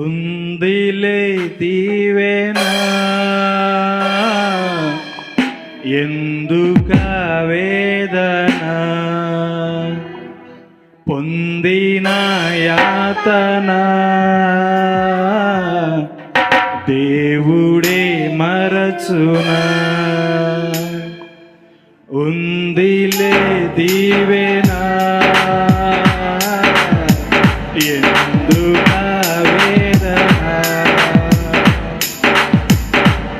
ఉందిలే దీవెనా పొందిన యాతన. దేవుడే మరచున. ఉందిలే దీవెనా. ఎందుక వేదన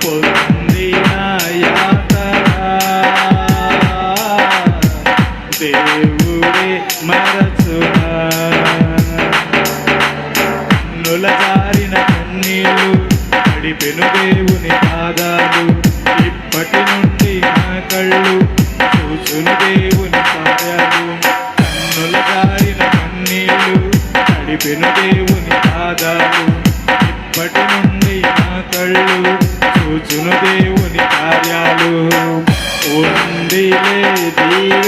పొందిన యాతన. దేవుడే నేను దేవుని పాదాలు ఇప్పటి నుండి నా కళ్ళు చూసును దేవుని పాదాలు. కన్నుల జారిన కన్నీళ్ళు నడిపిన దేవుని పాదాలు. ఇప్పటి నుండి నా కళ్ళు చూచును దేవుని కార్యాలు. ఉందిలే దీవెనా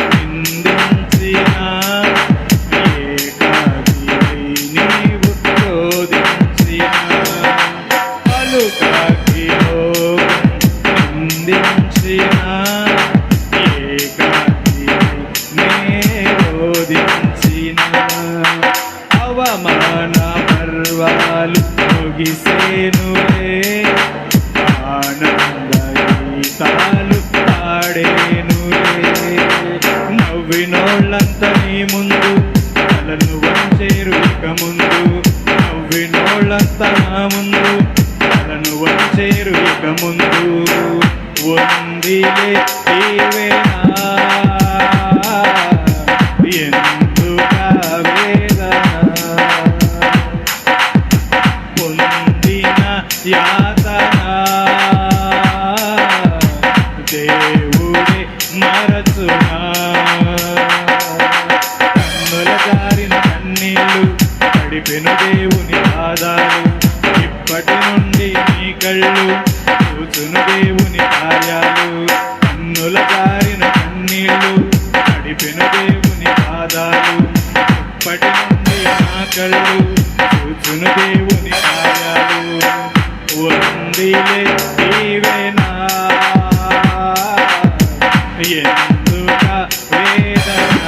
ముగిసేనులే ఆనంద గీతాలు పాడేనులే నవ్వినోళ్ళంత నీ ముందు తలను వంచేరు ఇక ముందు నవ్వినోళ్ళంతా నా ముందు తలను వంచేరు ఇక ముందు. వందిలే దీవెనా. చూచును దేవుని కార్యాలు కన్నుల జారిన కన్నీళ్ళు నడిపిన దేవుని పాదాలు ఇప్పటి నుండి నా కళ్ళు చూచును దేవుని కార్యాలు. వందిలే దీవెనా ఎందుక వేదన?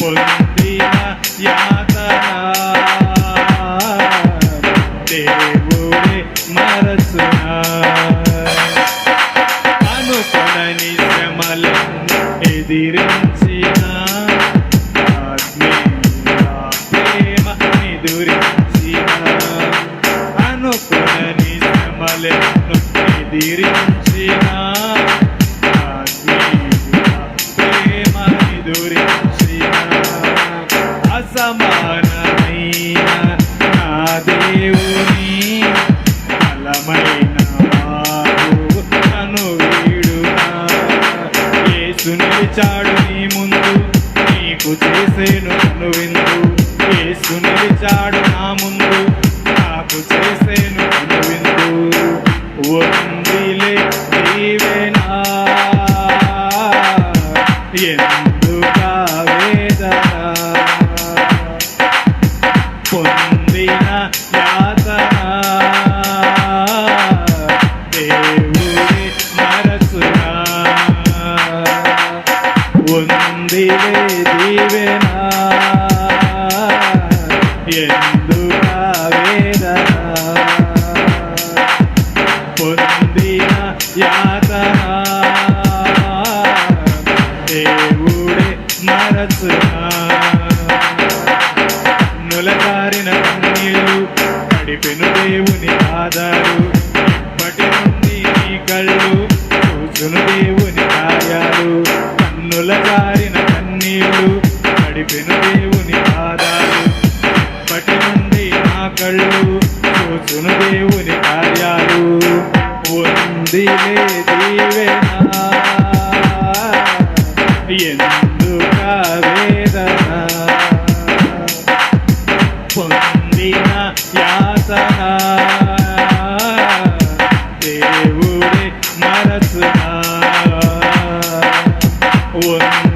పొందిన యా Sirencia ముందు నాకు చేసేను విందు వందిలే దీవెనా ఎందుక వేదన? పొందిన యాతన? ఉంది దీవెనా ఆధారు ఇప్పటి నుండి నీ కళ్ళు చూచును దేవుని కార్యాలు కన్నుల కారిన కన్నీళ్ళు నడిపెను దేవుని ఆధారు ఇప్పటి నుండి నా కళ్ళు చూచును దేవుని కార్యాలు ఉందిలే దీవెనా ఉందిలే